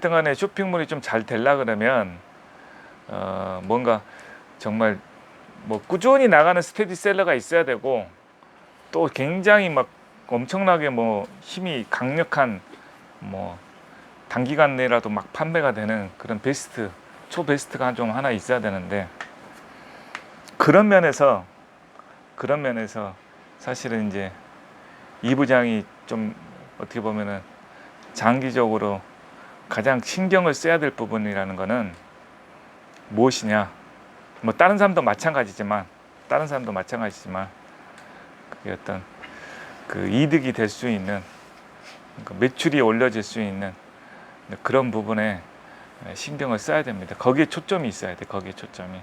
등간에 쇼핑몰이 좀잘 되려 그러면 어 뭔가 정말 뭐 꾸준히 나가는 스테디셀러가 있어야 되고 또 굉장히 막 엄청나게 뭐 힘이 강력한 뭐 단기간 내라도 막 판매가 되는 그런 베스트 초베스트가 좀 하나 있어야 되는데 그런 면에서 그런 면에서 사실은 이제 이 부장이 좀 어떻게 보면은 장기적으로 가장 신경을 써야 될 부분이라는 거는 무엇이냐 뭐 다른 사람도 마찬가지지만 다른 사람도 마찬가지지만 그게 어떤 그 이득이 될 수 있는 그 매출이 올려질 수 있는 그런 부분에 신경을 써야 됩니다. 거기에 초점이 있어야 돼. 거기에 초점이.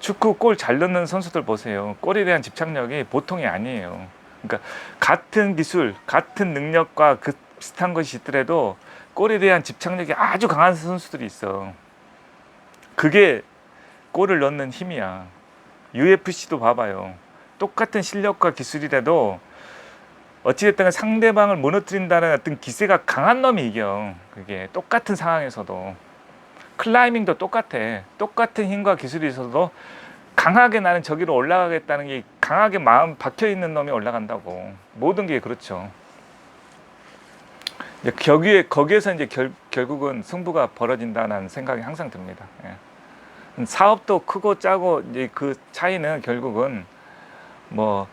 축구 골 잘 넣는 선수들 보세요. 골에 대한 집착력이 보통이 아니에요. 그러니까 같은 기술, 같은 능력과 그 비슷한 것이 있더라도 골에 대한 집착력이 아주 강한 선수들이 있어. 그게 골을 넣는 힘이야. UFC도 봐봐요. 똑같은 실력과 기술이라도 어찌됐든 상대방을 무너뜨린다는 어떤 기세가 강한 놈이 이겨. 그게 똑같은 상황에서도. 클라이밍도 똑같아. 똑같은 힘과 기술이 있어도 강하게 나는 저기로 올라가겠다는 게 강하게 마음 박혀 있는 놈이 올라간다고. 모든 게 그렇죠. 이제 거기에 거기에서 이제 결, 결국은 승부가 벌어진다는 생각이 항상 듭니다. 예. 사업도 크고 짜고 이제 그 차이는 결국은 뭐,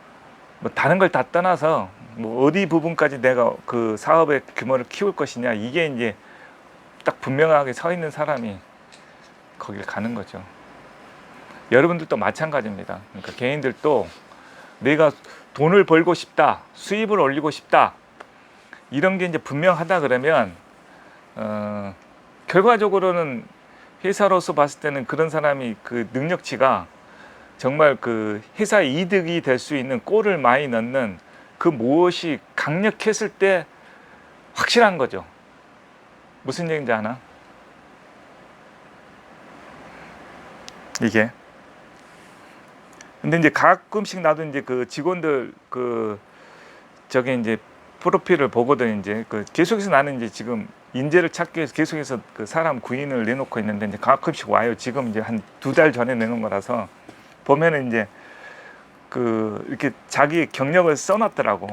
뭐 다른 걸 다 떠나서 뭐 어디 부분까지 내가 그 사업의 규모를 키울 것이냐 이게 이제 딱 분명하게 서 있는 사람이 거길 가는 거죠. 여러분들도 마찬가지입니다. 그러니까 개인들도 내가 돈을 벌고 싶다, 수입을 올리고 싶다, 이런 게 이제 분명하다 그러면 어, 결과적으로는 회사로서 봤을 때는 그런 사람이 그 능력치가 정말 그 회사 이득이 될 수 있는 골을 많이 넣는 그 무엇이 강력했을 때 확실한 거죠. 무슨 얘기인지 아나? 이게. 근데 이제 가끔씩 나도 이제 그 직원들 그 저기 이제 프로필을 보거든 이제 그 계속해서 나는 이제 지금 인재를 찾기 위해서 계속해서 그 사람 구인을 내놓고 있는데 이제 가끔씩 와요. 지금 이제 한 두 달 전에 내놓은 거라서 보면은 이제 그 이렇게 자기 경력을 써놨더라고.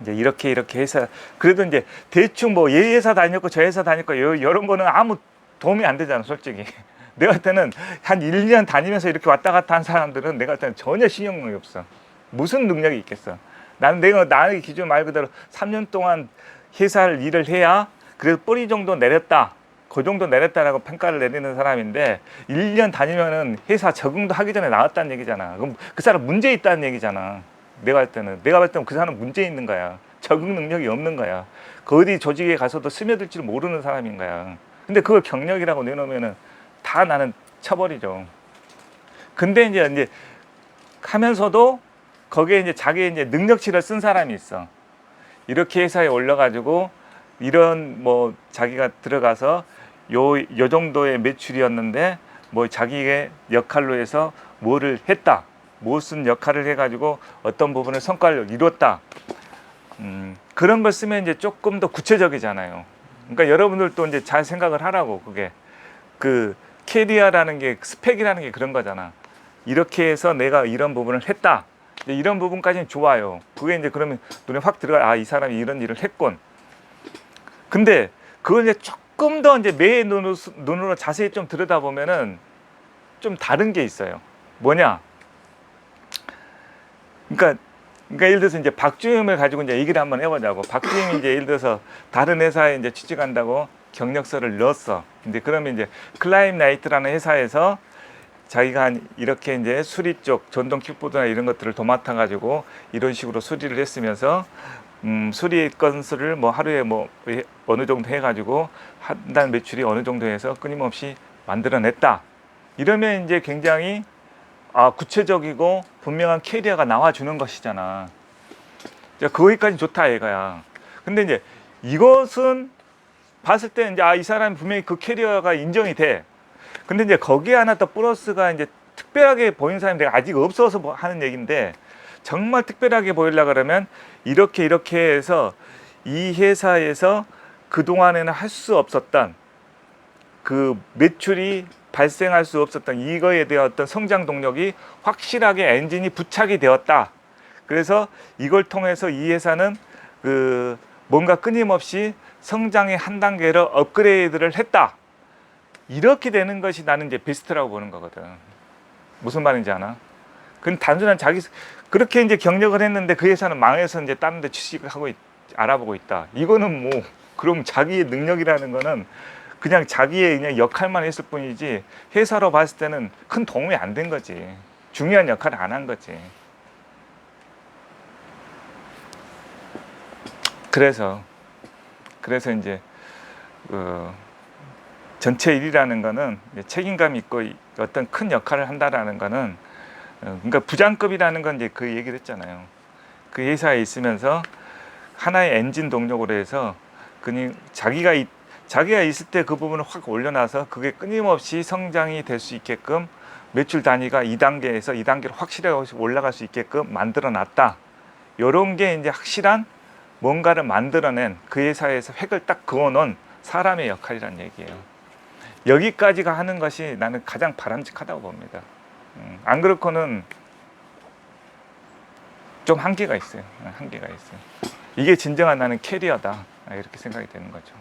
이제 이렇게 이렇게 해서 그래도 이제 대충 뭐 얘 회사 다녔고 저 회사 다녔고 요 이런 거는 아무 도움이 안 되잖아, 솔직히. 내가 할 때는 한 1년 다니면서 이렇게 왔다 갔다 한 사람들은 내가 할 때는 전혀 신용력이 없어. 무슨 능력이 있겠어. 나는 내가 나의 기준 말 그대로 3년 동안 회사를 일을 해야 그래도 뿌리 정도 내렸다. 그 정도 내렸다라고 평가를 내리는 사람인데 1년 다니면은 회사 적응도 하기 전에 나왔다는 얘기잖아. 그럼 그 사람 문제 있다는 얘기잖아. 내가 할 때는 내가 볼 때는 그 사람 문제 있는 거야. 적응 능력이 없는 거야. 그 어디 조직에 가서도 스며들지를 모르는 사람인 거야. 근데 그걸 경력이라고 내놓으면은 다 나는 쳐버리죠. 근데 이제 이제 하면서도 거기에 이제 자기 이제 능력치를 쓴 사람이 있어. 이렇게 회사에 올려가지고 이런 뭐 자기가 들어가서 요, 요 정도의 매출이었는데 뭐 자기의 역할로 해서 뭐를 했다. 무슨 역할을 해가지고 어떤 부분을 성과를 이뤘다. 음, 그런 걸 쓰면 이제 조금 더 구체적이잖아요. 그러니까 여러분들도 이제 잘 생각을 하라고 그게 그 캐리어라는 게 스펙이라는 게 그런 거잖아. 이렇게 해서 내가 이런 부분을 했다. 이제 이런 부분까지는 좋아요. 그게 이제 그러면 눈에 확 들어가. 아, 이 사람이 이런 일을 했군. 근데 그걸 이제 조금 더 이제 매 눈으로, 눈으로 자세히 좀 들여다보면은 좀 다른 게 있어요. 뭐냐? 그러니까, 그러니까 예를 들어서 이제 박주임을 가지고 이제 얘기를 한번 해보자고. 박주임이 이제 예를 들어서 다른 회사에 이제 취직한다고 경력서를 넣었어. 근데 그러면 이제 클라임 나이트라는 회사에서 자기가 한 이렇게 이제 수리 쪽 전동 킥보드나 이런 것들을 도맡아 가지고 이런 식으로 수리를 했으면서 음, 수리 건수를 뭐 하루에 뭐 어느 정도 해가지고 한 달 매출이 어느 정도 해서 끊임없이 만들어냈다. 이러면 이제 굉장히 아, 구체적이고 분명한 캐리어가 나와주는 것이잖아. 자, 거기까지 좋다 얘가야. 근데 이제 이것은 봤을 때 이제 아, 이 사람이 분명히 그 캐리어가 인정이 돼. 근데 이제 거기에 하나 더 플러스가 이제 특별하게 보이는 사람이 내가 아직 없어서 뭐 하는 얘기인데 정말 특별하게 보이려 그러면 이렇게 이렇게 해서 이 회사에서 그 동안에는 할 수 없었던 그 매출이 발생할 수 없었던 이거에 대한 어떤 성장 동력이 확실하게 엔진이 부착이 되었다. 그래서 이걸 통해서 이 회사는 그 뭔가 끊임없이 성장의 한 단계를 업그레이드를 했다. 이렇게 되는 것이 나는 이제 베스트라고 보는 거거든. 무슨 말인지 아나? 그건 단순한 자기 그렇게 이제 경력을 했는데 그 회사는 망해서 이제 다른 데 취직하고 있- 알아보고 있다. 이거는 뭐 그럼 자기의 능력이라는 거는 그냥 자기의 그냥 역할만 했을 뿐이지 회사로 봤을 때는 큰 도움이 안 된 거지. 중요한 역할을 안 한 거지. 그래서 그래서 이제 그 전체 일이라는 거는 책임감 있고 이- 어떤 큰 역할을 한다라는 거는 어, 그러니까 부장급이라는 건 이제 그 얘기를 했잖아요. 그 회사에 있으면서 하나의 엔진 동력으로 해서 그니 자기가 있, 자기가 있을 때 그 부분을 확 올려놔서 그게 끊임없이 성장이 될 수 있게끔 매출 단위가 2단계에서 2단계로 확실하게 올라갈 수 있게끔 만들어 놨다. 요런 게 이제 확실한 뭔가를 만들어낸 그 회사에서 획을 딱 그어놓은 사람의 역할이란 얘기예요. 여기까지가 하는 것이 나는 가장 바람직하다고 봅니다. 음, 안 그렇고는 좀 한계가 있어요. 어, 한계가 있어요. 이게 진정한 나는 캐리어다 아, 이렇게 생각이 되는 거죠.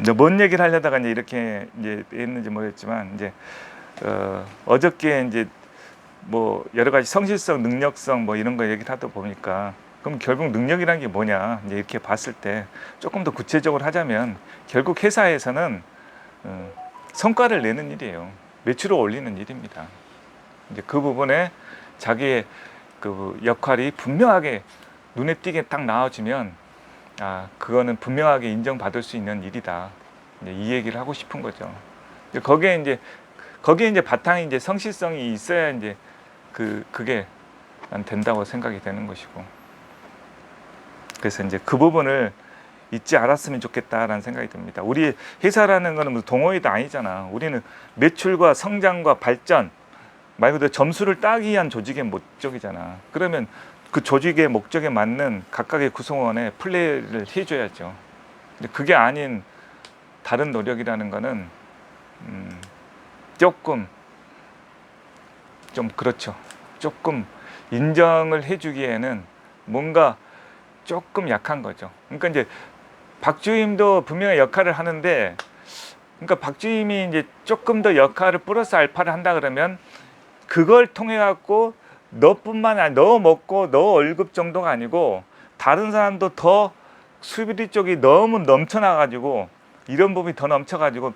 이제 뭔 얘기를 하려다가 이제 이렇게 이제 했는지 모르겠지만 이제 어, 어저께 이제 뭐 여러 가지 성실성, 능력성 뭐 이런 거 얘기를 하다 보니까 그럼 결국 능력이라는 게 뭐냐 이제 이렇게 봤을 때 조금 더 구체적으로 하자면 결국 회사에서는 어, 성과를 내는 일이에요. 매출을 올리는 일입니다. 이제 그 부분에 자기의 그 역할이 분명하게 눈에 띄게 딱 나와지면 아 그거는 분명하게 인정받을 수 있는 일이다. 이 얘기를 하고 싶은 거죠. 거기에 이제 거기에 이제 바탕이 이제 성실성이 있어야 이제 그 그게 난 된다고 생각이 되는 것이고. 그래서 이제 그 부분을 잊지 않았으면 좋겠다라는 생각이 듭니다. 우리 회사라는 거는 동호회도 아니잖아. 우리는 매출과 성장과 발전 말 그대로 점수를 따기 위한 조직의 목적이잖아. 그러면 그 조직의 목적에 맞는 각각의 구성원에 플레이를 해줘야죠. 근데 그게 아닌 다른 노력이라는 거는 음, 조금 좀 그렇죠. 조금 인정을 해주기에는 뭔가 조금 약한 거죠. 그러니까 이제 박주임도 분명히 역할을 하는데, 그러니까 박주임이 이제 조금 더 역할을 플러스 알파를 한다 그러면 그걸 통해 갖고 너뿐만 아니 너 먹고 너 월급 정도가 아니고 다른 사람도 더 수비리 쪽이 너무 넘쳐나 가지고 이런 부분이 더 넘쳐 가지고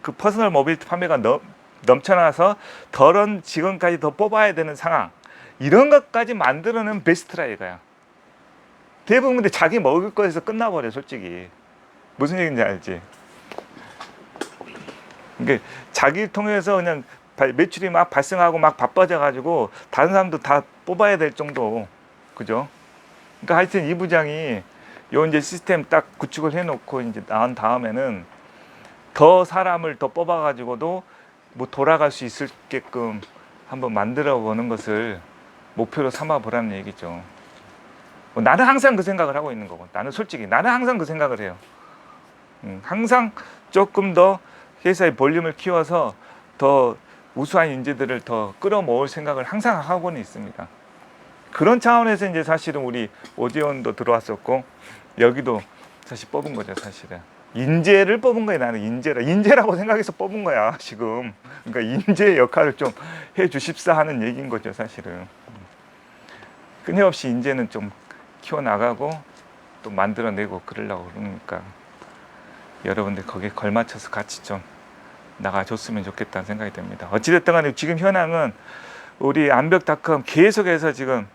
그 퍼스널 모빌리티 판매가 넘, 넘쳐나서 더런 직원까지 더 뽑아야 되는 상황 이런 것까지 만들어낸 베스트라 이거야. 대부분 근데 자기 먹을 거에서 끝나버려 솔직히 무슨 얘기인지 알지? 이게 자기 통해서 그냥 발- 매출이 막 발생하고 막 바빠져 가지고 다른 사람도 다 뽑아야 될 정도 그죠? 그러니까 하여튼 이 부장이 요 이제 시스템 딱 구축을 해놓고 이제 나온 다음에는 더 사람을 더 뽑아 가지고도 뭐 돌아갈 수 있을게끔 한번 만들어 보는 것을 목표로 삼아 보라는 얘기죠. 뭐 나는 항상 그 생각을 하고 있는 거고 나는 솔직히 나는 항상 그 생각을 해요. 음, 항상 조금 더 회사의 볼륨을 키워서 더 우수한 인재들을 더 끌어모을 생각을 항상 하고는 있습니다. 그런 차원에서 이제 사실은 우리 오디온도 들어왔었고 여기도 사실 뽑은 거죠 사실은. 인재를 뽑은 거예요 나는 인재라. 인재라고 생각해서 뽑은 거야 지금. 그러니까 인재의 역할을 좀 해주십사 하는 얘기인 거죠 사실은. 끊임없이 인재는 좀 키워나가고 또 만들어내고 그러려고 그러니까 여러분들 거기에 걸맞춰서 같이 좀 나가줬으면 좋겠다는 생각이 듭니다. 어찌됐든 간에 지금 현황은 우리 암벽닷컴 계속해서 지금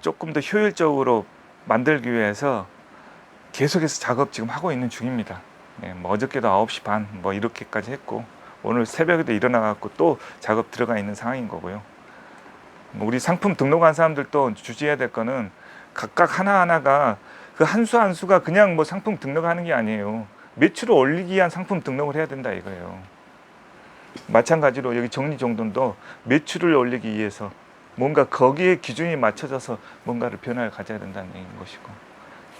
조금 더 효율적으로 만들기 위해서 계속해서 작업 지금 하고 있는 중입니다. 예, 뭐 어저께도 9시 반 뭐 이렇게까지 했고 오늘 새벽에도 일어나 갖고 또 작업 들어가 있는 상황인 거고요. 뭐 우리 상품 등록한 사람들도 주시해야 될 거는 각각 하나하나가 그 한 수 한 수가 그냥 뭐 상품 등록하는 게 아니에요. 매출을 올리기 위한 상품 등록을 해야 된다 이거예요. 마찬가지로 여기 정리정돈도 매출을 올리기 위해서 뭔가 거기에 기준이 맞춰져서 뭔가를 변화를 가져야 된다는 얘기인 것이고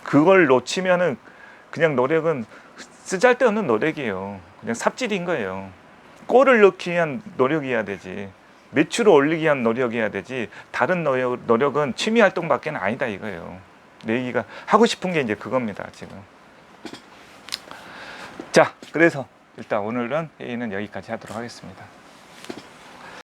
그걸 놓치면은 그냥 노력은 쓰잘데없는 노력이에요. 그냥 삽질인 거예요. 골을 넣기 위한 노력이어야 되지. 매출을 올리기 위한 노력이어야 되지. 다른 노력, 노력 은 취미 활동밖에 아니다 이거예요. 내 얘기가 하고 싶은 게 이제 그겁니다 지금. 자, 그래서 일단 오늘은 회의는 여기까지 하도록 하겠습니다.